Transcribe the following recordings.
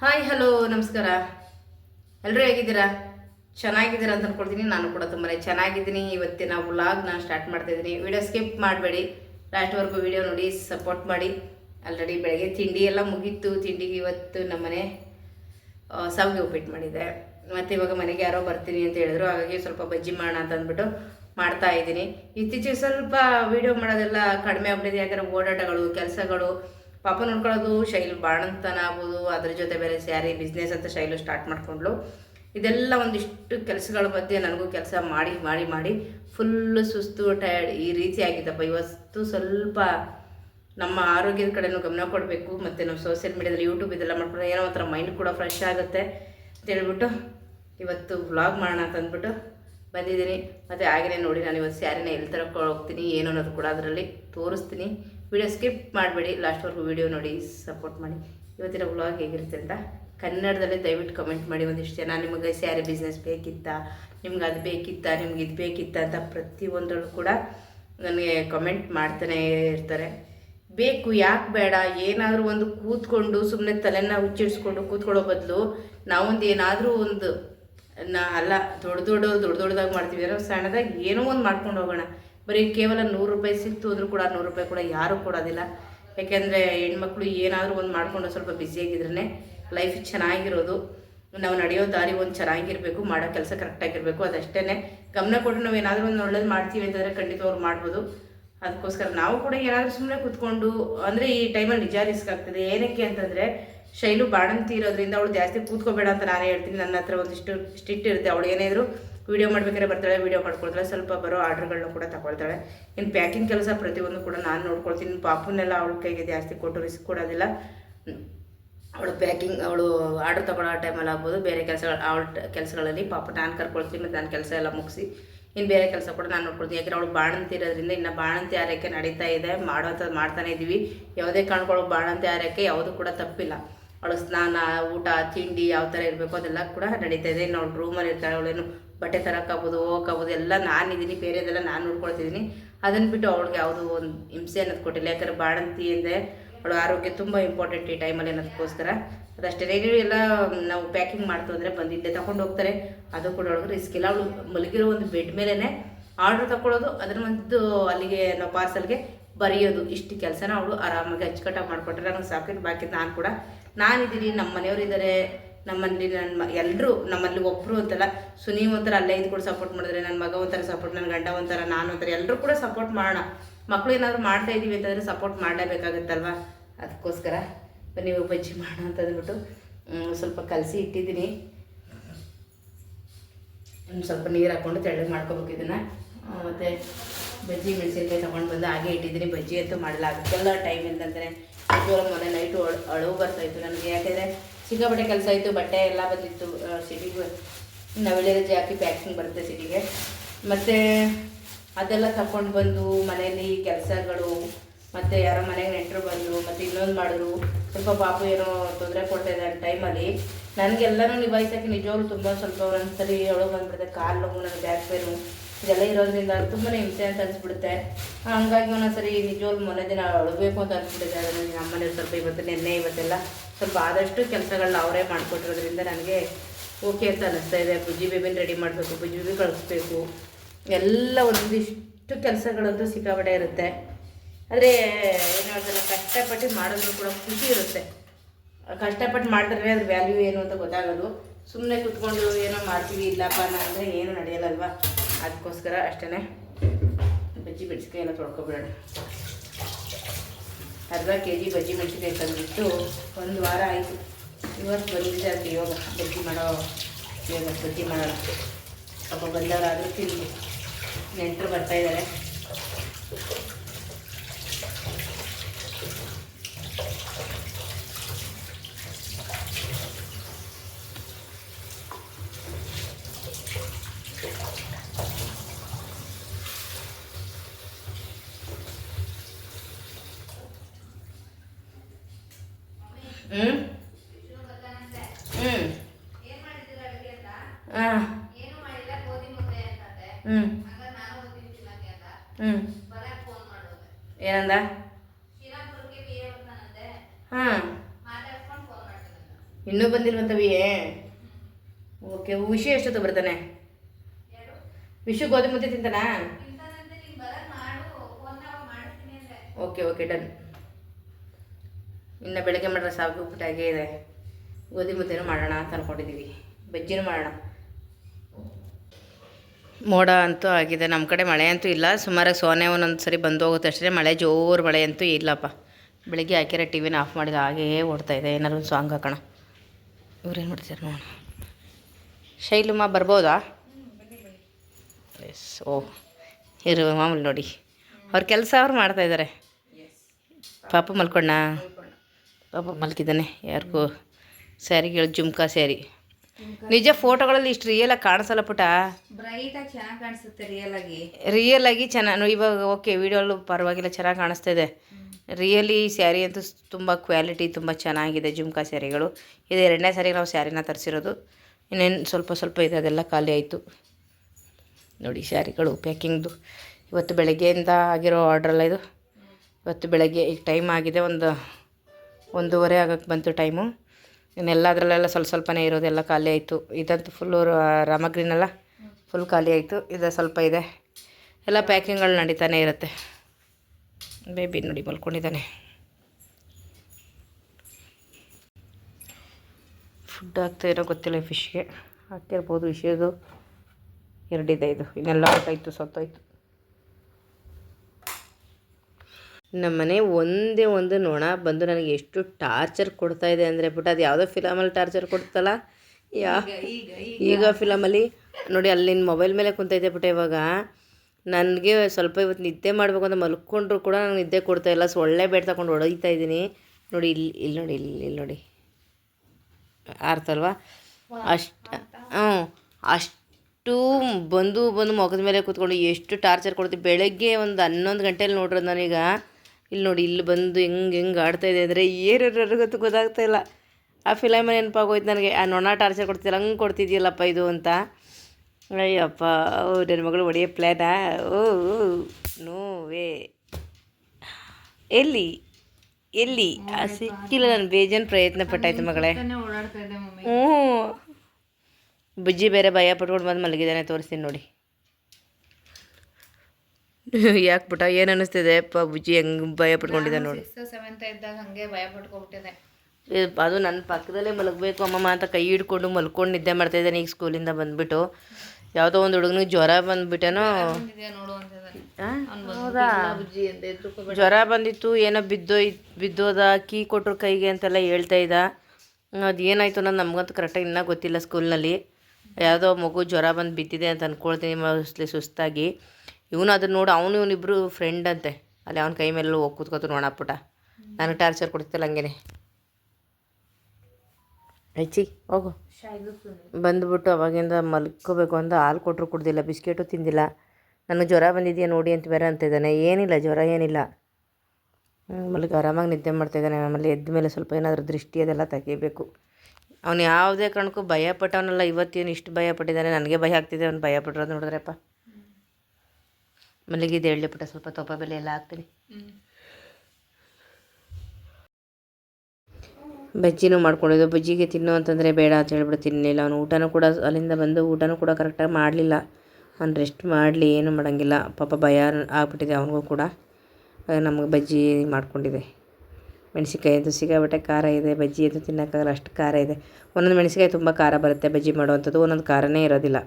Hi hello ನಮಸ್ಕಾರ. ಎಲ್ಲರೂ ಹೇಗಿದ್ದೀರಾ? ಚೆನ್ನಾಗಿದ್ದೀರಾ ಅಂತ ಅಂದ್ಕೊಳ್ತೀನಿ ನಾನು ಕೂಡ ತುಂಬಾ ಚೆನ್ನಾಗಿದ್ದೀನಿ. ಇವತ್ತಿನ ವ್ಲಾಗ್ನ ಸ್ಟಾರ್ಟ್ ಮಾಡ್ತಾ ಇದ್ದೀನಿ. ವಿಡಿಯೋ ಸ್ಕಿಪ್ ಮಾಡಬೇಡಿ. ಲಾಸ್ಟ್ವರೆಗೂ ವಿಡಿಯೋ ನೋಡಿ ಸಪೋರ್ಟ್ ಮಾಡಿ. ಆಲ್ರೆಡಿ ಬೆಳಗ್ಗೆ ತಿಂಡಿ ಎಲ್ಲ ಮುಗೀತು. ತಿಂಡಿಗೆ ಇವತ್ತು ನಮ್ಮನೆ ಮನೆ ಸಾವಿಗೆ ಉಪ್ಪಿಟ್ಟು ಮಾಡಿದೆ. ಮತ್ತು ಇವಾಗ ಮನೆಗೆ ಯಾರೋ ಬರ್ತೀನಿ ಅಂತ ಹೇಳಿದ್ರು. ಹಾಗಾಗಿ ಸ್ವಲ್ಪ ಬಜ್ಜಿ ಮಾಡೋಣ ಅಂತ ಅಂದ್ಬಿಟ್ಟು ಮಾಡ್ತಾ ಇದ್ದೀನಿ. ಇತ್ತೀಚೆಗೆ ಸ್ವಲ್ಪ ವೀಡಿಯೋ ಮಾಡೋದೆಲ್ಲ ಕಡಿಮೆ ಆಗ್ಬಿಟ್ಟಿದೆ. ಯಾಕಂದರೆ ಓಡಾಟಗಳು, ಕೆಲಸಗಳು ಪಾಪ ನೋಡ್ಕೊಳ್ಳೋದು, ಶೈಲು ಬಾಣಂತನ ಆಗ್ಬೋದು, ಅದ್ರ ಜೊತೆ ಬೇರೆ ಸ್ಯಾರಿ ಬಿಸ್ನೆಸ್ ಅಂತ ಶೈಲು ಸ್ಟಾರ್ಟ್ ಮಾಡ್ಕೊಂಡ್ಲು. ಇದೆಲ್ಲ ಒಂದಿಷ್ಟು ಕೆಲಸಗಳ ಮಧ್ಯೆ ನನಗೂ ಕೆಲಸ ಮಾಡಿ ಮಾಡಿ ಮಾಡಿ ಫುಲ್ಲು ಸುಸ್ತು ಟಯರ್ಡ್ ಈ ರೀತಿ ಆಗಿದ್ದಪ್ಪ. ಇವತ್ತು ಸ್ವಲ್ಪ ನಮ್ಮ ಆರೋಗ್ಯದ ಕಡೆನೂ ಗಮನ ಕೊಡಬೇಕು. ಮತ್ತು ನಾವು ಸೋಷಿಯಲ್ ಮೀಡಿಯಾದಲ್ಲಿ ಯೂಟ್ಯೂಬ್ ಇದೆಲ್ಲ ಮಾಡ್ಕೊಂಡು ಏನೋ ಒಂಥರ ಮೈಂಡ್ ಕೂಡ ಫ್ರೆಶ್ ಆಗುತ್ತೆ ಅಂತ ಹೇಳ್ಬಿಟ್ಟು ಇವತ್ತು ವ್ಲಾಗ್ ಮಾಡೋಣ ಅಂತ ಅಂದ್ಬಿಟ್ಟು ಬಂದಿದ್ದೀನಿ. ಮತ್ತು ಹಾಗೆಯೇ ನೋಡಿ ನಾನು ಇವತ್ತು ಸ್ಯಾರಿನ ಎಲ್ಲಿ ತರಕ್ಕೆ ಹೋಗ್ತೀನಿ ಏನು ಅನ್ನೋದು ಕೂಡ ಅದರಲ್ಲಿ ತೋರಿಸ್ತೀನಿ. ವಿಡಿಯೋ ಸ್ಕಿಪ್ ಮಾಡಬೇಡಿ ಲಾಸ್ಟ್ವರೆಗೂ ವಿಡಿಯೋ ನೋಡಿ ಸಪೋರ್ಟ್ ಮಾಡಿ. ಇವತ್ತಿನ ವ್ಲಾಗ್ ಹೇಗಿರುತ್ತೆ ಅಂತ ಕನ್ನಡದಲ್ಲೇ ದಯವಿಟ್ಟು ಕಮೆಂಟ್ ಮಾಡಿ. ಒಂದಿಷ್ಟು ಜನ ನಿಮಗೆ ಸ್ಯಾರಿ ಬಿಸ್ನೆಸ್ ಬೇಕಿತ್ತಾ, ನಿಮ್ಗೆ ಅದು ಬೇಕಿತ್ತಾ, ನಿಮ್ಗೆ ಇದು ಬೇಕಿತ್ತಾ ಅಂತ ಪ್ರತಿಯೊಂದರಲ್ಲೂ ಕೂಡ ನನಗೆ ಕಮೆಂಟ್ ಮಾಡ್ತಾನೆ ಇರ್ತಾರೆ. ಬೇಕು, ಯಾಕೆ ಬೇಡ? ಏನಾದರೂ ಒಂದು ಕೂತ್ಕೊಂಡು ಸುಮ್ಮನೆ ತಲೆನ ಹುಚ್ಚಿಡ್ಸ್ಕೊಂಡು ಕೂತ್ಕೊಳ್ಳೋ ಬದಲು ನಾವೊಂದು ಏನಾದರೂ ಒಂದು, ನಾ ಅಲ್ಲ, ದೊಡ್ಡ ದೊಡ್ಡ ದೊಡ್ಡ ದೊಡ್ಡದಾಗಿ ಮಾಡ್ತೀವಿ. ಅಂದರೆ ಸಣ್ಣದಾಗಿ ಏನೋ ಒಂದು ಮಾಡ್ಕೊಂಡು ಹೋಗೋಣ. ಬರೀ ಕೇವಲ ನೂರು ರೂಪಾಯಿ ಸಿಕ್ತು ಅಂದರೂ ಕೂಡ ನೂರು ರೂಪಾಯಿ ಕೂಡ ಯಾರೂ ಕೊಡೋದಿಲ್ಲ. ಯಾಕೆಂದರೆ ಹೆಣ್ಮಕ್ಳು ಏನಾದರೂ ಒಂದು ಮಾಡಿಕೊಂಡು ಸ್ವಲ್ಪ ಬ್ಯುಸಿಯಾಗಿದ್ರೇ ಲೈಫ್ ಚೆನ್ನಾಗಿರೋದು. ನಾವು ನಡೆಯೋ ದಾರಿ ಒಂದು ಚೆನ್ನಾಗಿರಬೇಕು, ಮಾಡೋ ಕೆಲಸ ಕರೆಕ್ಟಾಗಿರಬೇಕು ಅದಷ್ಟೇ ಗಮನ ಕೊಟ್ಟು ನಾವು ಏನಾದರೂ ಒಂದು ಒಳ್ಳೇದು ಮಾಡ್ತೀವಿ ಅಂತಂದರೆ ಅವ್ರು ಮಾಡ್ಬೋದು. ಅದಕ್ಕೋಸ್ಕರ ನಾವು ಕೂಡ ಏನಾದರೂ ಸುಮ್ಮನೆ ಕೂತ್ಕೊಂಡು, ಅಂದರೆ ಈ ಟೈಮಲ್ಲಿ ನಿಜ ರಿಸ್ಕ್ ಆಗ್ತದೆ. ಏನಕ್ಕೆ ಅಂತಂದರೆ ಶೈಲು ಬಾಣಂತಿ ಇರೋದ್ರಿಂದ ಅವಳು ಜಾಸ್ತಿ ಕೂತ್ಕೋಬೇಡ ಅಂತ ನಾನೇ ಹೇಳ್ತೀನಿ. ನನ್ನ ಹತ್ರ ಒಂದಿಷ್ಟು ಸ್ಟಿಟ್ ಇರುತ್ತೆ. ಅವಳು ಏನಾದರೂ ವೀಡಿಯೋ ಮಾಡ್ಬೇಕಾದ್ರೆ ಬರ್ತಾಳೆ, ವಿಡಿಯೋ ಮಾಡ್ಕೊಳ್ತಾಳೆ, ಸ್ವಲ್ಪ ಬರೋ ಆರ್ಡರ್ಗಳನ್ನ ಕೂಡ ತಗೊಳ್ತಾಳೆ. ಇನ್ನು ಪ್ಯಾಕಿಂಗ್ ಕೆಲಸ ಪ್ರತಿಯೊಂದು ಕೂಡ ನಾನು ನೋಡ್ಕೊಳ್ತೀನಿ. ಪಾಪುನೆಲ್ಲ ಅವಳ ಕೈಗೆ ಜಾಸ್ತಿ ಕೊಟ್ಟು ರಿಸ್ಕ್ ಕೊಡೋದಿಲ್ಲ. ಅವಳು ಪ್ಯಾಕಿಂಗ್, ಅವಳು ಆರ್ಡ್ರ್ ತಗೊಳ್ಳೋ ಟೈಮಲ್ಲಿ ಆಗ್ಬೋದು. ಬೇರೆ ಕೆಲಸಗಳು, ಅವಳ ಕೆಲಸಗಳಲ್ಲಿ ಪಾಪ ನಾನು ಕರ್ಕೊಳ್ತೀನಿ, ಮತ್ತು ನಾನು ಕೆಲಸ ಎಲ್ಲ ಮುಗಿಸಿ ಇನ್ನು ಬೇರೆ ಕೆಲಸ ಕೂಡ ನಾನು ನೋಡ್ಕೊಳ್ತೀನಿ. ಯಾಕಂದ್ರೆ ಅವಳು ಬಾಣಂತಿ ಇರೋದ್ರಿಂದ ಇನ್ನು ಬಾಣಂತಿ ಆರೈಕೆ ನಡೀತಾ ಇದೆ. ಮಾಡೋಂಥದ್ದು ಮಾಡ್ತಾನೆ ಇದ್ದೀವಿ ಯಾವುದೇ ಕಾರಣಗಳು ಬಾಣಂತಿ ಆರೈಕೆ ಯಾವುದು ಕೂಡ ತಪ್ಪಿಲ್ಲ. ಅವಳು ಸ್ನಾನ, ಊಟ, ತಿಂಡಿ ಯಾವ ಥರ ಇರಬೇಕು ಅದೆಲ್ಲ ಕೂಡ ನಡೀತಾ ಇದೆ. ಇನ್ನು ಅವಳು ರೂಮಲ್ಲಿ ಇರ್ತಾಳೆ, ಅವಳೇನು ಬಟ್ಟೆ ತರೋಕ್ಕಾಗ್ಬೋದು, ಹೋಗೋಕ್ಕಾಗ್ಬೋದು, ಎಲ್ಲ ನಾನಿದ್ದೀನಿ ಬೇರೆದೆಲ್ಲ ನಾನು ನೋಡ್ಕೊಳ್ತಿದ್ದೀನಿ. ಅದನ್ನು ಬಿಟ್ಟು ಅವಳಿಗೆ ಯಾವುದೂ ಒಂದು ಹಿಂಸೆ ಅನ್ನೋದು ಕೊಟ್ಟಿಲ್ಲ. ಯಾಕಂದ್ರೆ ಬಾಣಂತಿ ಅಂದರೆ ಅವಳು ಆರೋಗ್ಯ ತುಂಬ ಇಂಪಾರ್ಟೆಂಟ್ ಈ ಟೈಮಲ್ಲಿ ಅನ್ನೋದಕ್ಕೋಸ್ಕರ ಅದಷ್ಟೇ ಎಲ್ಲ ನಾವು ಪ್ಯಾಕಿಂಗ್ ಮಾಡ್ತು ಅಂದರೆ ಬಂದಿದ್ದೆ ತಗೊಂಡು ಹೋಗ್ತಾರೆ. ಅದು ಕೂಡ ಒಳಗೆ ರಿಸ್ಕ್ ಇಲ್ಲ. ಅವಳು ಮಲಗಿರೋ ಒಂದು ಬೆಡ್ ಮೇಲೇ ಆರ್ಡ್ರ್ ತಗೊಳ್ಳೋದು ಅದನ್ನ ಒಂದು ಅಲ್ಲಿಗೆ, ನಾವು ಪಾರ್ಸಲ್ಗೆ ಬರೆಯೋದು. ಇಷ್ಟು ಕೆಲಸನ ಅವಳು ಆರಾಮಾಗಿ ಅಚ್ಚುಕಟ್ಟಾಗಿ ಮಾಡಿಕೊಟ್ರೆ ನನಗೆ ಸಾಕಿನ ಬಾಕಿ ನಾನು ಕೂಡ. ನಾನಿದ್ದೀನಿ ನಮ್ಮ ಮನೆಯವರು ಇದ್ದಾರೆ ನಮ್ಮಲ್ಲಿ ನನ್ನ ಎಲ್ಲರೂ ನಮ್ಮಲ್ಲಿ ಒಬ್ಬರು ಅಂತಲ್ಲ ಸುನಿ ಒಂಥರ ಅಲ್ಲೇ ಕೂಡ ಸಪೋರ್ಟ್ ಮಾಡಿದ್ರೆ ನನ್ನ ಮಗ ಒಂಥರ ಸಪೋರ್ಟ್ ನನ್ನ ಗಂಡ ಒಂಥರ, ನಾನು ಒಂಥರ ಎಲ್ಲರೂ ಕೂಡ ಸಪೋರ್ಟ್ ಮಾಡೋಣ. ಮಕ್ಕಳು ಏನಾದರೂ ಮಾಡ್ತಾ ಇದ್ದೀವಿ ಅಂತಂದರೆ ಸಪೋರ್ಟ್ ಮಾಡಲೇಬೇಕಾಗುತ್ತಲ್ವ? ಅದಕ್ಕೋಸ್ಕರ ನೀವು ಬಜ್ಜಿ ಮಾಡೋಣ ಅಂತ ಅಂದ್ಬಿಟ್ಟು ಸ್ವಲ್ಪ ಕಲಸಿ ಇಟ್ಟಿದ್ದೀನಿ. ಸ್ವಲ್ಪ ನೀರು ಹಾಕ್ಕೊಂಡು ತೆಳ್ಳಗೆ ಮಾಡ್ಕೋಬೇಕು ಇದನ್ನು. ಮತ್ತು ಬಜ್ಜಿ, ಮೆಣಸಿನ್ಕಾಯಿ ತೊಗೊಂಡು ಬಂದು ಹಾಗೆ ಇಟ್ಟಿದ್ದೀನಿ. ಬಜ್ಜಿ ಅಂತೂ ಅದಕ್ಕೆಲ್ಲ ಟೈಮ್ ಎಂತಂದರೆ ಇವಾಗ ಮೊನ್ನೆ ನೈಟು ಅಳು ಬರ್ತಾಯಿತ್ತು ನನಗೆ. ಯಾಕೆಂದರೆ ಸಿಕ್ಕಾಪಟ್ಟೆ ಕೆಲಸ ಇತ್ತು ಬಟ್ಟೆ ಎಲ್ಲ ಬಂದಿತ್ತು ಸಿಟಿಗೆ ನವಿಲೆ ರಜೆ ಹಾಕಿ ಪ್ಯಾಕಿಂಗ್ ಬರುತ್ತೆ ಸಿಟಿಗೆ ಮತ್ತು ಅದೆಲ್ಲ ತಕೊಂಡು ಬಂದು ಮನೆಯಲ್ಲಿ ಕೆಲಸಗಳು, ಮತ್ತು ಯಾರೋ ಮನೆಗೆ ನೆಂಟರು ಬಂದರು ಮತ್ತು ಇನ್ನೊಂದು ಮಾಡಿದ್ರು. ಸ್ವಲ್ಪ ಪಾಪು ಏನೋ ತೊಂದರೆ ಕೊಡ್ತಾ ಇದ್ದಾರೆ ಟೈಮಲ್ಲಿ ನನಗೆಲ್ಲನೂ ನಿಭಾಯಿಸೋಕ್ಕೆ ನಿಜವಾಗ್ಲೂ ತುಂಬ ಸ್ವಲ್ಪ ಒಂದ್ಸರಿ ಒಳಗೆ ಬಂದ್ಬಿಡುತ್ತೆ, ಕಾಲು ನೋವು, ನನಗೆ ಬ್ಯಾಕ್ ಪೇನು ಇದೆಲ್ಲ ಇರೋದ್ರಿಂದ ತುಂಬಾ ಹಿಂಸೆ ಅಂತ ಅನಿಸ್ಬಿಡುತ್ತೆ. ಹಂಗಾಗಿ ಒಂದೊಂದ್ಸರಿ ನಿಜವಾಗ್ಲೂ ಮೊನ್ನೆ ದಿನ ಅಳಬೇಕು ಅಂತ ಅನಿಸ್ಬಿಟ್ಟಿದೆ ಅದರಲ್ಲಿ ನಮ್ಮ ಮನೇಲಿ ಸ್ವಲ್ಪ ಇವತ್ತು, ನೆನ್ನೆ ಇವತ್ತೆಲ್ಲ ಸ್ವಲ್ಪ ಆದಷ್ಟು ಕೆಲಸಗಳನ್ನ ಅವರೇ ಮಾಡಿಕೊಟ್ಟಿರೋದ್ರಿಂದ ನನಗೆ ಓಕೆ ಅಂತ ಅನ್ನಿಸ್ತಾ ಇದೆ. ಬುಜ್ಜಿ ಬೇಬಿನ ರೆಡಿ ಮಾಡಬೇಕು, ಬುಜ್ಜಿ ಬೇಬಿ ಕಳಿಸ್ಬೇಕು. ಎಲ್ಲ ಒಂದಿಷ್ಟು ಕೆಲಸಗಳಂತೂ ಸಿಕ್ಕಾಬಡೆ ಇರುತ್ತೆ. ಆದರೆ ಏನು ಅದನ್ನು ಕಷ್ಟಪಟ್ಟು ಮಾಡಿದ್ರು ಕೂಡ ಖುಷಿ ಇರುತ್ತೆ. ಕಷ್ಟಪಟ್ಟು ಮಾಡಿದ್ರೆ ಅದ್ರ ವ್ಯಾಲ್ಯೂ ಏನು ಅಂತ ಗೊತ್ತಾಗೋದು. ಸುಮ್ಮನೆ ಕುತ್ಕೊಂಡು ಏನೋ ಮಾಡ್ತೀವಿ, ಇಲ್ಲಪ್ಪ ಅಂದರೆ ಏನು ನಡೆಯಲ್ಲಲ್ವಾ ಅದಕ್ಕೋಸ್ಕರ ಅಷ್ಟೇ ಬಜ್ಜಿ ಮೆಣಸಿನ್ಕಾಯಿ ಎಲ್ಲ ತೊಳ್ಕೊಬಿಡೋಣ. ಅರ್ಧ ಕೆ ಜಿ ಬಜ್ಜಿ ಮೆಣಸಿನ್ಕಾಯಿ ತಂದಿಟ್ಟು ಒಂದು ವಾರ ಆಯಿತು. ಇವತ್ತು ಬಂದಿದ್ದೆ ಅದಕ್ಕೆ ಯೋಗ, ಬಜ್ಜಿ ಮಾಡೋ ಯೋಗ, ಬಜ್ಜಿ ಮಾಡೋಣ ಪಾಪ ಬಂದವರಾದರೂ ತಿಂದು ನೆಂಟರು ಬರ್ತಾಯಿದ್ದಾರೆ ಹ್ಞೂ ಹ್ಞೂ ಹಾಂ ಹ್ಞೂ ಹ್ಞೂ ಏನಂದ? ಹಾಂ ಇನ್ನೂ ಬಂದಿಲ್ವಂತವಿಯೇ ಓಕೆ ವಿಷ ಎಷ್ಟೊತ್ತು ಬರ್ತಾನೆ? ವಿಷು ಗೋಧಿ ಮುದ್ದೆ ತಿಂತಾನಾ? Okay okay, done. ಇನ್ನು ಬೆಳಗ್ಗೆ ಮಾಡಿದ್ರೆ ಸಾಕು ಉಪ್ಪಿಟ್ಟಾಗೇ ಇದೆ. ಗೋಧಿ ಮುದ್ದೆನೂ ಮಾಡೋಣ ಅಂತ ಅಂದ್ಕೊಂಡಿದ್ದೀವಿ ಬಜ್ಜಿನೂ ಮಾಡೋಣ. ಮೋಡ ಅಂತೂ ಆಗಿದೆ. ನಮ್ಮ ಕಡೆ ಮಳೆ ಅಂತೂ ಇಲ್ಲ. ಸುಮಾರಾಗಿ ಸೋನೆ ಒಂದೊಂದು ಸರಿ ಬಂದು ಹೋಗುತ್ತೆ ಅಷ್ಟೇ. ಮಳೆ ಜೋರು ಮಳೆ ಅಂತೂ ಇಲ್ಲಪ್ಪ. ಬೆಳಿಗ್ಗೆ ಹಾಕಿರೋ ಟಿ ವಿನ ಆಫ್ ಮಾಡಿದ ಹಾಗೇ ಓಡ್ತಾಯಿದೆ ಏನಾದ್ರು ಒಂದು ಸಾಂಗ್ ಹಾಕೋಣ. ಇವ್ರೇನು ಮಾಡ್ತಾರೆ ನೋಡೋಣ. ಶೈಲುಮ್ಮ ಬರ್ಬೋದಾ? ಎಸ್ ಓ ಇರು ಮಾಮೂಲಿ ನೋಡಿ. ಅವ್ರ ಕೆಲಸ ಅವ್ರು ಮಾಡ್ತಾ ಇದ್ದಾರೆ ಪಾಪ ಮಲ್ಕೊಂಡ ಪಾಪ ಮಲ್ಕಿದ್ದಾನೆ. ಯಾರಿಗೂ ಸ್ಯಾರಿಗಳು ಜುಮ್ಕಾ ಸ್ಯಾರಿ. ನಿಜ ಫೋಟೋಗಳಲ್ಲಿ ಇಷ್ಟು ಆಗಿ ಕಾಣಿಸಲ್ಲ ಪುಟ. ಬ್ರೈಟ್ ಆಗಿ ಚೆನ್ನಾಗಿ ಕಾಣಿಸುತ್ತೆ ರಿಯಲ್ ಆಗಿ. ರಿಯಲ್ ಆಗಿ ಚೆನ್ನಾಗಿ ಇವಾಗ ಓಕೆ ವಿಡಿಯೋಲು ಪರವಾಗಿಲ್ಲ ಚೆನ್ನಾಗಿ ಕಾಣಿಸ್ತಾ ಇದೆ ರಿಯಲಿ ಸ್ಯಾರಿ ಅಂತೂ ತುಂಬ ಕ್ವಾಲಿಟಿ ತುಂಬ ಚೆನ್ನಾಗಿದೆ ಜುಮ್ಕಾ ಸ್ಯಾರಿಗಳು ಇದು ಎರಡನೇ ಸಾರಿ ನಾವು ಸ್ಯಾರಿನ ತರಿಸಿರೋದು. ಇನ್ನೇನು ಸ್ವಲ್ಪ ಸ್ವಲ್ಪ ಇದೆ ಅದೆಲ್ಲ ಖಾಲಿ ಆಯಿತು. ನೋಡಿ ಸ್ಯಾರಿಗಳು ಪ್ಯಾಕಿಂಗ್ದು ಇವತ್ತು ಬೆಳಗ್ಗೆಯಿಂದ ಆಗಿರೋ ಆರ್ಡ್ರಲ್ಲ ಇದು. ಇವತ್ತು ಬೆಳಗ್ಗೆ ಈಗ ಟೈಮ್ ಆಗಿದೆ ಒಂದು ಒಂದೂವರೆ ಆಗಕ್ಕೆ ಬಂತು ಟೈಮು ಇನ್ನೆಲ್ಲ ಅದರಲ್ಲೆಲ್ಲ ಸ್ವಲ್ಪ ಸ್ವಲ್ಪನೇ ಇರೋದೆಲ್ಲ ಖಾಲಿ ಆಯಿತು. ಇದಂತೂ ಫುಲ್ಲು ರಾಮಗ್ರೀನೆಲ್ಲ? ಫುಲ್ ಖಾಲಿ ಆಯಿತು. ಇದು ಸ್ವಲ್ಪ ಇದೆ. ಎಲ್ಲ ಪ್ಯಾಕಿಂಗ್ಗಳು ನಡೀತಾನೆ ಇರುತ್ತೆ. ಬೇಬಿ ನೋಡಿ ಮಲ್ಕೊಂಡಿದ್ದಾನೆ. ಫುಡ್ ಇರೋ ಗೊತ್ತಿಲ್ಲ ಫಿಶ್ಗೆ ಹಾಕಿರ್ಬೋದು ವಿಷಯದು ಎರಡಿದೆ ಇದು. ಇನ್ನೆಲ್ಲ ಹೊರಟಾಯ್ತು, ಸತ್ತೋಯ್ತು. ನಮ್ಮನೆ ಒಂದೇ ಒಂದು ನೊಣ ಬಂದು ನನಗೆ ಎಷ್ಟು ಟಾರ್ಚರ್ ಕೊಡ್ತಾ ಇದೆ ಅಂದರೆ ಬಿಟ್ಟು ಅದು ಯಾವುದೋ ಫಿಲಮಲ್ಲಿ ಟಾರ್ಚರ್ ಕೊಡ್ತಲ್ಲ ಯಾ ಈಗ ಈಗ ಫಿಲಮಲ್ಲಿ? ನೋಡಿ ಅಲ್ಲಿ ನಿನ್ನ ಮೊಬೈಲ್ ಮೇಲೆ ಕುಂತೈತೆ ಬಟ್ ಇವಾಗ. ನನಗೆ ಸ್ವಲ್ಪ ಇವತ್ತು ನಿದ್ದೆ ಮಾಡಬೇಕು ಅಂತ ಮಲ್ಕೊಂಡ್ರು ಕೂಡ ನನಗೆ ನಿದ್ದೆ ಕೊಡ್ತಾ ಇಲ್ಲ. ಸೊಳ್ಳೆ ಬೇಡ ತಗೊಂಡು ಹೊಡೀತಾ ಇದ್ದೀನಿ. ನೋಡಿ ಇಲ್ಲಿ ಇಲ್ಲಿ ನೋಡಿ ಇಲ್ಲಿ ಇಲ್ಲಿ ನೋಡಿ. ಆರ್ತಲ್ವಾ? ಅಷ್ಟು ಹ್ಞೂ. ಅಷ್ಟು ಬಂದು ಬಂದು ಮೊಗದ ಮೇಲೆ ಕೂತ್ಕೊಂಡು ಎಷ್ಟು ಟಾರ್ಚರ್ ಕೊಡ್ತೀವಿ ಬೆಳಗ್ಗೆ ಒಂದು ಹನ್ನೊಂದು ಗಂಟೆಯಲ್ಲಿ ನೋಡ್ರಿ ನಾನೀಗ. ಇಲ್ಲಿ ನೋಡಿ ಇಲ್ಲಿ ಬಂದು ಹೆಂಗೆ ಹೆಂಗೆ ಆಡ್ತಾ ಇದೆ ಅಂದರೆ ಏರ್ಯರ ಗೊತ್ತು ಗೊತ್ತಾಗ್ತಾ ಇಲ್ಲ. ಆ ಫಿಲಮ್ ನೆನಪಾಗೋಯ್ತು ನನಗೆ ಆ ನೊಣ ಟಾರ್ಚರ್ ಕೊಡ್ತಿಲ್ಲ ಹಂಗೆ ಕೊಡ್ತಿದ್ಯಲ್ಲಪ್ಪ ಇದು ಅಂತ. ಅಯ್ಯಪ್ಪ ಓ ನನ್ನ ಮಗಳು ಒಡೆಯ ಪ್ಲ್ಯಾನಾ ಓ ನೋವೇ ಎಲ್ಲಿ? ಎಲ್ಲಿ? ಆ ಸಿಕ್ಕಿಲ್ಲ ನಾನು ಬೇಜನ್ ಪ್ರಯತ್ನ ಪಟ್ಟಾಯ್ತು ಮಗಳೇ. ಹ್ಞೂ ಬುಜ್ಜಿ ಬೇರೆ ಭಯ ಪಟ್ಕೊಂಡು ಬಂದು ಮಲಗಿದ್ದಾನೆ ತೋರಿಸ್ತೀನಿ ನೋಡಿ. ಯಾಕೆ ಪುಟ ಏನು ಅನಿಸ್ತಿದೆ? ಅಪ್ಪ ಬುಜ್ಜಿ ಹೆಂಗೆ ಭಯ ಪಡ್ಕೊಂಡಿದ್ದೆ ನೋಡಿ. ಸೆವೆಂತ್ ಇದ್ದಾಗ ಹಂಗೆ ಭಯ ಪಡ್ಕೊಬಿಟ್ಟಿದೆ ಅದು ನನ್ನ ಪಕ್ಕದಲ್ಲೇ ಮಲಗಬೇಕು ಅಮ್ಮಮ್ಮ ಅಂತ ಕೈ ಹಿಡ್ಕೊಂಡು ಮಲ್ಕೊಂಡು ನಿದ್ದೆ ಮಾಡ್ತಾ ಇದ್ದಾನೆ ಈಗ ಸ್ಕೂಲಿಂದ ಬಂದ್ಬಿಟ್ಟು. ಯಾವುದೋ ಒಂದು ಹುಡುಗನಿಗೆ ಜ್ವರ ಬಂದ್ಬಿಟ್ಟೇನೋ. ಜ್ವರ ಬಂದಿತ್ತು ಏನೋ ಬಿದ್ದೋಯ್ ಬಿದ್ದೋದ ಕೀ ಕೊಟ್ಟರು ಕೈಗೆ ಅಂತೆಲ್ಲ ಹೇಳ್ತಾ ಇದ್ದ. ಅದು ಏನಾಯಿತು ಅನ್ನೋದು ನಮಗಂತೂ ಕರೆಕ್ಟಾಗಿ ಇನ್ನೂ ಗೊತ್ತಿಲ್ಲ ಸ್ಕೂಲ್ನಲ್ಲಿ ಯಾವುದೋ ಮಗು ಜ್ವರ ಬಂದು ಬಿದ್ದಿದೆ ಅಂತ ಅಂದ್ಕೊಳ್ತೀನಿ ಮೋಸ್ಟ್ಲಿ ಸುಸ್ತಾಗಿ. ಇವನು ಅದನ್ನ ನೋಡು, ಅವನು ಇವನಿಬ್ರು ಫ್ರೆಂಡ್ ಅಂತೆ. ಅಲ್ಲಿ ಅವನ ಕೈ ಮೇಲೆ ಹೋಗಿ ಕೂತ್ಕೋತು ನೋಡಪ್ಪುಟ ನನಗೆ ಟಾರ್ಚರ್ ಕೊಡ್ತಿಲ್ಲ ಹಂಗೇನೆ ಹೆಚ್ಚಿ ಹೋಗು. ಬಂದ್ಬಿಟ್ಟು ಅವಾಗಿಂದ ಮಲ್ಕೋಬೇಕು ಅಂತ ಹಾಲು ಕೊಟ್ಟರು ಕುಡ್ದಿಲ್ಲ, ಬಿಸ್ಕೆಟು ತಿಂದಿಲ್ಲ. ನನಗೆ ಜ್ವರ ಬಂದಿದೆಯಾ ನೋಡಿ ಅಂತ ಬೇರೆ ಅಂತ ಇದ್ದಾನೆ. ಏನಿಲ್ಲ, ಜ್ವರ ಏನಿಲ್ಲ. ಮಲಗಿ ಆರಾಮಾಗಿ ನಿದ್ದೆ ಮಾಡ್ತಾಯಿದ್ದಾನೆ ಆಮೇಲೆ ಎದ್ದ ಮೇಲೆ ಸ್ವಲ್ಪ ಏನಾದರೂ ದೃಷ್ಟಿ ಅದೆಲ್ಲ ತೆಗಿಬೇಕು. ಅವ್ನು ಯಾವುದೇ ಕಾರಣಕ್ಕೂ ಭಯ ಪಟ್ಟವನಲ್ಲ ಇವತ್ತೇನು ಇಷ್ಟು ಭಯ ಪಟ್ಟಿದ್ದಾನೆ ನನಗೆ ಭಯ ಆಗ್ತಿದೆ, ಅವ್ನು ಭಯ ಪಟ್ಟಿರೋದು ನೋಡಿದ್ರಪ್ಪ. ಮಲಗಿದ್ದು, ಎಳ್ಳೆ ಪುಟ್ಟ ಸ್ವಲ್ಪ ತೊಪ್ಪ ಬೆಲೆ ಎಲ್ಲ ಹಾಕ್ತೀನಿ. ಬಜ್ಜಿನೂ ಮಾಡ್ಕೊಂಡಿದ್ದು. ಬಜ್ಜಿಗೆ ತಿನ್ನು ಅಂತಂದರೆ ಬೇಡ ಅಂತ ಹೇಳ್ಬಿಟ್ಟು ತಿನ್ನಲಿಲ್ಲ ಅವನು ಊಟನೂ ಕೂಡ ಅಲ್ಲಿಂದ ಬಂದು ಊಟನೂ ಕೂಡ ಕರೆಕ್ಟಾಗಿ ಮಾಡಲಿಲ್ಲ. ಅವ್ನು ರೆಸ್ಟ್ ಮಾಡಲಿ, ಏನೂ ಮಾಡೋಂಗಿಲ್ಲ. ಪಾಪ ಭಯ ಆಗ್ಬಿಟ್ಟಿದೆ ಅವನಿಗೂ ಕೂಡ. ನಮಗೆ ಬಜ್ಜಿ ಮಾಡ್ಕೊಂಡಿದೆ. ಮೆಣಸಿನ್ಕಾಯಿ ಅಂತೂ ಸಿಗಾಬಿಟ್ಟೆ ಖಾರ ಇದೆ. ಬಜ್ಜಿ ಅಂತೂ ತಿನ್ನೋಕ್ಕಾಗಲ್ಲ, ಅಷ್ಟು ಖಾರ ಇದೆ. ಒಂದೊಂದು ಮೆಣಸಿನ್ಕಾಯಿ ತುಂಬ ಖಾರ ಬರುತ್ತೆ ಬಜ್ಜಿ ಮಾಡುವಂಥದ್ದು. ಒಂದೊಂದು ಖಾರನೇ ಇರೋದಿಲ್ಲ.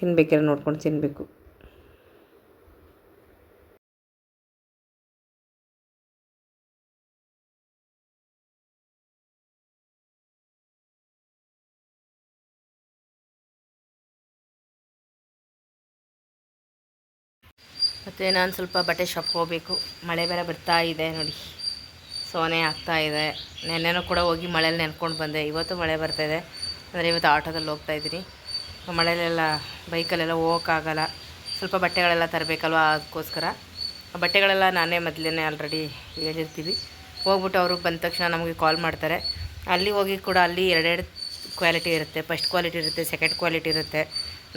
ತಿನ್ಬೇಕಾರೆ ನೋಡ್ಕೊಂಡು ತಿನ್ನಬೇಕು ಮತ್ತು ನಾನು ಸ್ವಲ್ಪ ಬಟ್ಟೆ ಶಾಪ್ಗೆ ಹೋಗಬೇಕು. ಮಳೆ ಬೇರೆ ಬರ್ತಾ ಇದೆ ನೋಡಿ. ಸೋನೆ ಆಗ್ತಾ ಇದೆ. ನೆನ್ನೆನೂ ಕೂಡ ಹೋಗಿ ಮಳೇಲಿ ನೆನ್ಕೊಂಡು ಬಂದೆ. ಇವತ್ತು ಮಳೆ ಬರ್ತಾ ಇದೆ. ಅಂದರೆ ಇವತ್ತು ಆಟೋದಲ್ಲಿ ಹೋಗ್ತಾ ಇದ್ದೀನಿ. ಮಳೆಯಲ್ಲೆಲ್ಲ ಬೈಕಲ್ಲೆಲ್ಲ ಹೋಗೋಕ್ಕಾಗಲ್ಲ. ಸ್ವಲ್ಪ ಬಟ್ಟೆಗಳೆಲ್ಲ ತರಬೇಕಲ್ವ ಅದಕ್ಕೋಸ್ಕರ. ಬಟ್ಟೆಗಳೆಲ್ಲ ನಾನೇ ಮೊದಲೇ ಆಲ್ರೆಡಿ ಹೇಳಿರ್ತೀವಿ. ಹೋಗ್ಬಿಟ್ಟು ಅವರು ಬಂದ ತಕ್ಷಣ ನಮಗೆ ಕಾಲ್ ಮಾಡ್ತಾರೆ. ಅಲ್ಲಿ ಹೋಗಿ ಕೂಡ ಅಲ್ಲಿ ಎರಡೆರಡು ಕ್ವಾಲಿಟಿ ಇರುತ್ತೆ. ಫಸ್ಟ್ ಕ್ವಾಲಿಟಿ ಇರುತ್ತೆ ಸೆಕೆಂಡ್ ಕ್ವಾಲಿಟಿ ಇರುತ್ತೆ.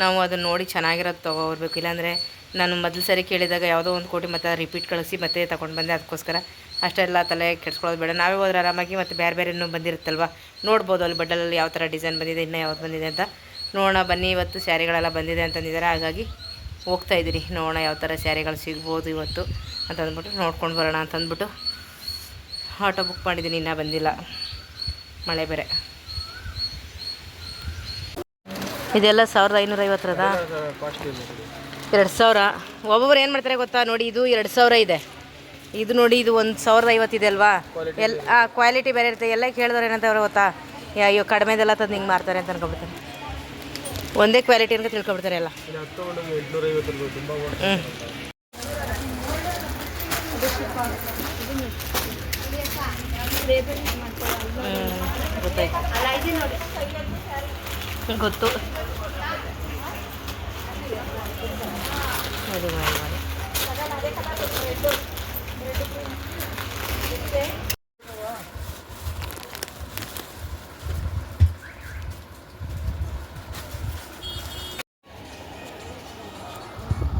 ನಾವು ಅದನ್ನು ನೋಡಿ ಚೆನ್ನಾಗಿರೋದು ತೊಗೊಬರ್ಬೇಕು ಇಲ್ಲಾಂದರೆ ನಾನು ಮೊದಲು ಸರಿ ಕೇಳಿದಾಗ ಯಾವುದೋ ಒಂದು ಕೋಟಿ ಮತ್ತೆ ರಿಪೀಟ್ ಕಳಿಸಿ ಮತ್ತೆ ತಗೊಂಡು ಬಂದೆ. ಅದಕ್ಕೋಸ್ಕರ ಅಷ್ಟೆಲ್ಲ ತಲೆ ಕೆಡ್ಸ್ಕೊಳ್ಳೋದು ಬೇಡ. ನಾವೇ ಹೋದ್ರೆ ಆರಾಮಾಗಿ ಮತ್ತು ಬೇರೆ ಬೇರೆನೂ ಬಂದಿರುತ್ತಲ್ವ? ನೋಡ್ಬೋದು ಅಲ್ಲಿ ಬಡ್ಡಲಲ್ಲಿ ಯಾವ ಥರ ಡಿಸೈನ್ ಬಂದಿದೆ, ಇನ್ನೂ ಯಾವ್ದು ಬಂದಿದೆ ಅಂತ. ನೋಡೋಣ, ಬನ್ನಿ, ಇವತ್ತು ಸ್ಯಾರಿಗಳೆಲ್ಲ ಬಂದಿದೆ ಅಂತಂದಿದ್ದಾರೆ ಹಾಗಾಗಿ ಹೋಗ್ತಾ ಇದ್ದೀನಿ ನೋಡೋಣ ಯಾವ ಥರ ಸ್ಯಾರಿಗಳು ಸಿಗ್ಬೋದು ಇವತ್ತು ಅಂತ ಅಂದ್ಬಿಟ್ಟು ನೋಡ್ಕೊಂಡು ಬರೋಣ ಅಂತಂದ್ಬಿಟ್ಟು ಆಟೋ ಬುಕ್ ಮಾಡಿದ್ದೀನಿ. ಇನ್ನೂ ಬಂದಿಲ್ಲ. ಮಳೆ ಬೇರೆ. ಇದೆಲ್ಲ ಸಾವಿರದ ಐನೂರೈವತ್ತರದ ಎರಡು ಸಾವಿರ. ಒಬ್ಬೊಬ್ರು ಏನು ಮಾಡ್ತಾರೆ ಗೊತ್ತಾ? ನೋಡಿ ಇದು ಎರಡು ಸಾವಿರ ಇದೆ. ಇದು ನೋಡಿ ಇದು ಒಂದು ಸಾವಿರದ ಐವತ್ತಿದೆ ಅಲ್ವಾ? ಎಲ್ಲ ಆ ಕ್ವಾಲಿಟಿ ಬೇರೆ ಇರುತ್ತೆ. ಎಲ್ಲ ಕೇಳಿದ್ರೆ ಏನಂತವ್ರೆ ಗೊತ್ತಾ? ಅಯ್ಯೋ ಕಡಿಮೆದೆಲ್ಲ ತಂದು ಹಿಂಗೆ ಮಾರ್ತಾರೆ ಅಂತ ಅನ್ಕೊಬಿಡ್ತಾರೆ ಒಂದೇ ಕ್ವಾಲಿಟಿ ಅಂತ ತಿಳ್ಕೊಬಿಡ್ತಾರೆ ಎಲ್ಲ. ಹ್ಞೂ ಗೊತ್ತಾಯ್ತು. ಗೊತ್ತು. ಸರಿ, ಮಾಡಿ ಮಾಡಿ.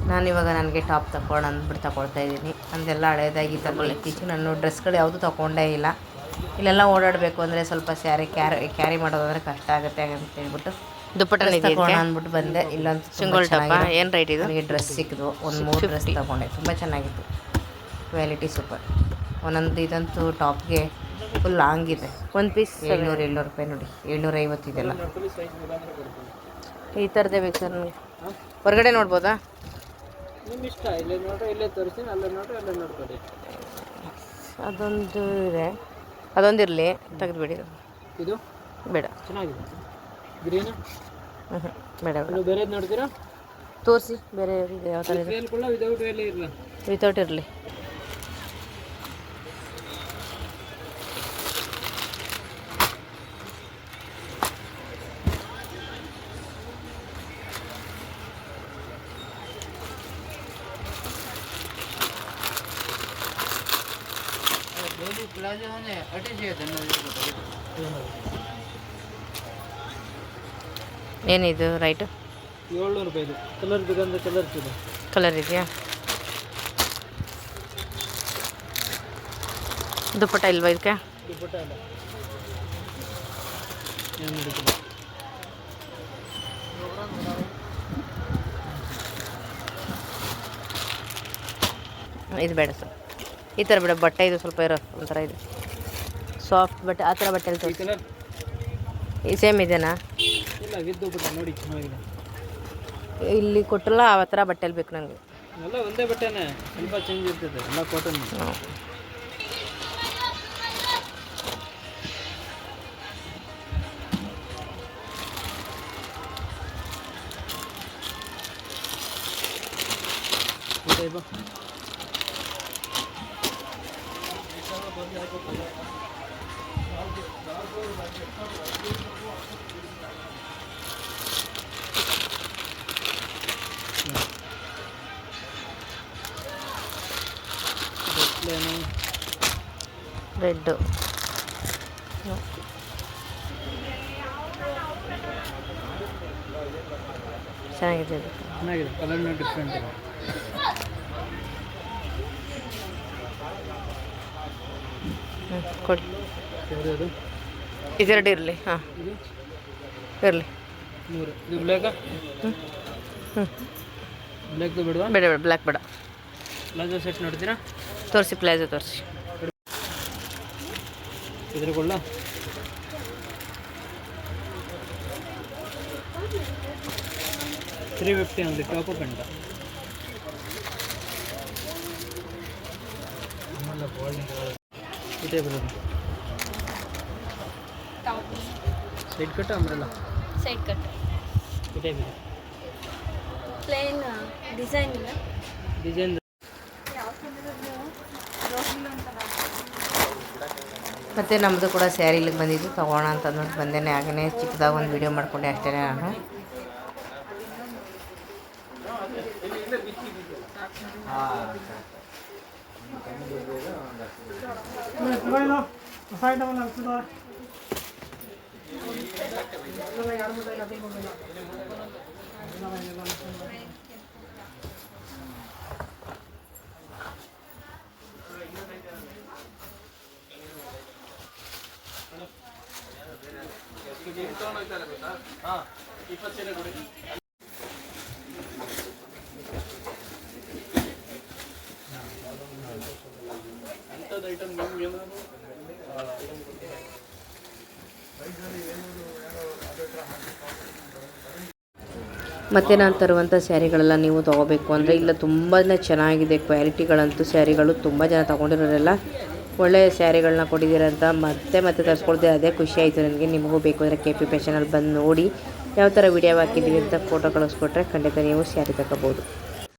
ನಾನಿವಾಗ ನನಗೆ ಟಾಪ್ ತಗೊಂಡು ಅಂದ್ಬಿಟ್ಟು ತಗೊಳ್ತಾ ಇದ್ದೀನಿ. ಅಂದೆಲ್ಲ ಹಳೇದಾಗಿ ತಗೊಳ್ಳಿ ಇತ್ತೀಚೆಗೆ ನಾನು ಡ್ರೆಸ್ಗಳು ಯಾವುದೂ ತಗೊಂಡೇ ಇಲ್ಲ. ಇಲ್ಲೆಲ್ಲ ಓಡಾಡಬೇಕು ಅಂದರೆ ಸ್ವಲ್ಪ ಸ್ಯಾರಿ ಕ್ಯಾರಿ ಕ್ಯಾರಿ ಮಾಡೋದಂದ್ರೆ ಕಷ್ಟ ಆಗುತ್ತೆ ಅಂತ ಹೇಳ್ಬಿಟ್ಟು ದುಪ್ಪಟ್ಟ ತಗೋಣ ಅಂದ್ಬಿಟ್ಟು ಬಂದೆ. ಇಲ್ಲೊಂದು ಸಿಂಗಲ್ ಟಾಪ? ಏನು ರೈಟ್ ಇದು? ನನಗೆ ಡ್ರೆಸ್ ಸಿಕ್ಕಿದ್ವು ಒಂದು ಮೂರು ಡ್ರೆಸ್ ತಗೊಂಡೆ. ತುಂಬ ಚೆನ್ನಾಗಿತ್ತು. Quality super. ಒಂದೊಂದು ಇದಂತೂ ಟಾಪ್ಗೆ ಫುಲ್ ಲಾಂಗ್ ಇದೆ. ಒಂದು ಪೀಸ್ ಏಳ್ನೂರು ಏಳ್ನೂರು ರೂಪಾಯಿ ನೋಡಿ. ಏಳ್ನೂರ ಐವತ್ತಿದೆಲ್ಲ ಈ ಥರದೇ ಬೇಕು ಸರ್ ನನಗೆ ಹೊರಗಡೆ ನೋಡ್ಬೋದಾ? ಇಷ್ಟ? ಇಲ್ಲೇ ನೋಡ್ರಿ ಇಲ್ಲೇ ತೋರಿಸ್ತೀನಿ. ಅಲ್ಲೇ ನೋಡ್ರಿ ಅಲ್ಲೇ ನೋಡ್ಕೊಳ್ಳಿ. ಅದೊಂದು ಇದೆ. ಅದೊಂದಿರಲಿ ತೆಗೆದುಬಿಡಿ. ಇದು? ಬೇಡ. ಚೆನ್ನಾಗಿದೆ. ಗ್ರೀನ್? ಹ್ಞೂ ಬೇಡ ಬೇಡ. ಬೇರೆದು ನೋಡ್ತೀರಾ? ತೋರಿಸಿ ಬೇರೆ ಯಾವ ಥರ ಇದೆ? ವೇಲ್ ಕೂಡ ವಿದೌಟ್ ವೇಲ್ ಇರಲ್ಲ ವಿತೌಟ್ ಇರಲಿ ಏನಿದು ರೈಟು ಏಳ್ನೂರು ರೂಪಾಯಿ ಇದು ಕಲರ್ ಬೇಕಂದ್ರೆ ಕಲರ್ಸ್ ಇದೆ ಕಲರ್ ಇದೆಯಾ ದುಪ್ಪಟ್ಟ ಇಲ್ವಾ ಇದಕ್ಕೆ ದುಪ್ಪಟ್ಟ ಇಲ್ಲ ಏನು ನಡೀತಿಲ್ಲ ಇದು ಬೇಡ ಸರ್ ಈ ಥರ ಬಿಡ ಬಟ್ಟೆ ಇದು ಸ್ವಲ್ಪ ಇರೋ ಒಂಥರ ಇದು. ಸಾಫ್ಟ್ ಬಟ್ಟೆ ಆ ಥರ ಬಟ್ಟೆ ಈ ಸೇಮ್ ಇದೆನಾ? ಇಲ್ಲ ಕೊಟ್ಟಲ್ಲ ಆ ಥರ ಬಟ್ಟೆಲಿ ಬೇಕು ನನಗೆ ಎಲ್ಲ ಒಂದೇ ಬಟ್ಟೆನೇ ಸ್ವಲ್ಪ ಚೇಂಜ್ ಇರ್ತದೆ ಎಲ್ಲ ಕಾಟನ್ ಇದೆ ಬಾ ಡಿಸ್ಪ್ಲೇನು ರೆಡ್ಡು ಚೆನ್ನಾಗಿದೆ ಇದು ಚೆನ್ನಾಗಿದೆ ಕಲರ್ನ ಡಿಫ್ರೆಂಟ್ ಇದೆ ಕೊಡಿ. ಯಾವ್ದು? ಇದೆರಡು ಇರಲಿ ಹಾಂ. ಇದು ಇರಲಿ. ಮೂರು. ಇದು ಬ್ಲ್ಯಾಕಾ? ಹ್ಞೂ ಹ್ಞೂ ಬ್ಲ್ಯಾಕ್ದು ಬಿಡುವ? ಬೇಡ ಬೇಡ ಬ್ಲ್ಯಾಕ್ ಬೇಡ. ಪ್ಲಾಜೋ ಸೆಟ್ ನೋಡ್ತೀರಾ? ತೋರಿಸಿ ಪ್ಲಾಜೋ ತೋರಿಸಿ. ಇದ್ರ ಕೊಳ್ಳ ತ್ರೀ ಫಿಫ್ಟಿ ಒಂದು ಟಾಪ್ ಪೆಂಟ ಇದೇ ಬರೋದು. Side cut umbrella side cut ಇದೇ ಬಿಡಿ. ಪ್ಲೇನ್ ಡಿಸೈನ್ ಇಲ್ಲ. ಡಿಸೈನ್ ಮತ್ತು ನಮ್ಮದು ಕೂಡ ಸ್ಯಾರಿ ಇಲ್ಲಿಗೆ ಬಂದಿದ್ದು ತೊಗೋಣ ಅಂತ ಅಂದ್ಬಿಟ್ಟು ಬಂದೇನೆ. ಹಾಗೆಯೇ ಚಿಕ್ಕದಾಗ ಒಂದು ವೀಡಿಯೋ ಮಾಡ್ಕೊಂಡೆ ಅಷ್ಟೇ ನಾನು. జీవితంలో అయితే ఇప్పచ్చిన గుడి ಮತ್ತು ನಾನು ತರುವಂಥ ಸ್ಯಾರಿಗಳೆಲ್ಲ ನೀವು ತೊಗೋಬೇಕು ಅಂದರೆ ಇಲ್ಲ ತುಂಬಾ ಚೆನ್ನಾಗಿದೆ, ಕ್ವಾಲಿಟಿಗಳಂತೂ ಸ್ಯಾರಿಗಳು ತುಂಬ ಜನ ತೊಗೊಂಡಿರೋರೆಲ್ಲ. ಒಳ್ಳೆಯ ಸ್ಯಾರಿಗಳನ್ನ ಕೊಟ್ಟಿದ್ದೀರ ಮತ್ತೆ ಮತ್ತೆ ತರಿಸ್ಕೊಳ್ತೀರ ಅದೇ ಖುಷಿ ಆಯಿತು ನನಗೆ, ನಿಮಗೂ ಬೇಕು ಅಂದರೆ ಕೆ ಪಿ ಫ್ಯಾಷನಲ್ಲಿ ಬಂದು ನೋಡಿ ಯಾವ ಥರ ವಿಡಿಯೋ ಹಾಕಿದ್ದೀವಿ ಅಂತ ಫೋಟೋ ಕಳಿಸ್ಕೊಟ್ರೆ ಖಂಡಿತ ನೀವು ಸ್ಯಾರಿ ತಗೋಬೋದು